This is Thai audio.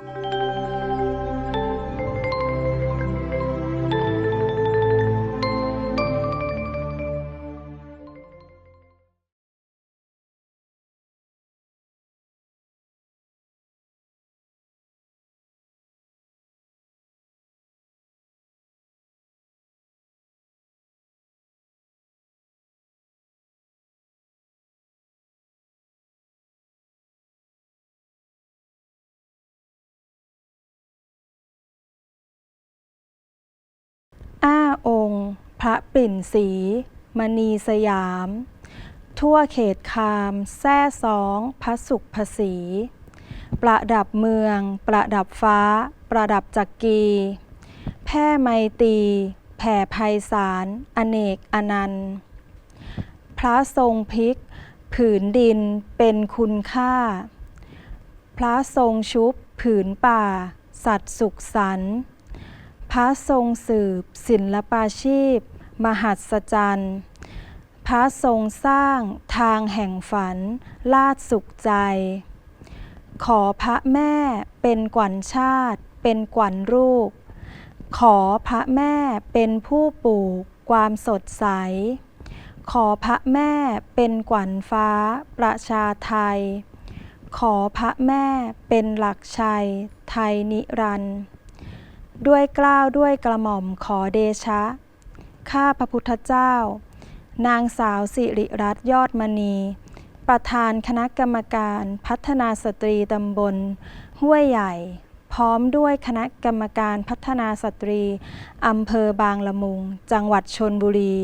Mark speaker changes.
Speaker 1: you อ้าองค์ พระปิ่นสี มณีสยาม ทั่วเขตคามแท่สองพระสุขภษีประดับเมือง ประดับฟ้า ประดับจักรีแพ่ไมตรีแผ่ไพศาลอเนกอนันต์ พระทรงพลิก ผืนดินเป็นคุณค่า พระทรงชุบ ผืนป่า สัตว์สุขสันต์ พระทรงสืบ ศิลปาชีพ มหัศจรรย์ พระทรงสร้างทางแห่งฝัน ลาดสุขใจ ขอพระแม่เป็นกวันชาติ เป็นกวันรูปขอพระแม่เป็นผู้ปลูกความสดใส ขอพระแม่เป็นกวันฟ้าประชาไทย ขอพระแม่เป็นหลักชัยไทยนิรันดร์ ด้วยกล้าวด้วยกระหม่อมขอเดชะ ข้าพระพุทธเจ้า นางสาวสิริรัตน์ยอดมณี ประธานคณะกรรมการพัฒนาสตรีตำบล ห้วยใหญ่ พร้อมด้วยคณะกรรมการพัฒนาสตรีอำเภอบางละมุง จังหวัดชนบุรี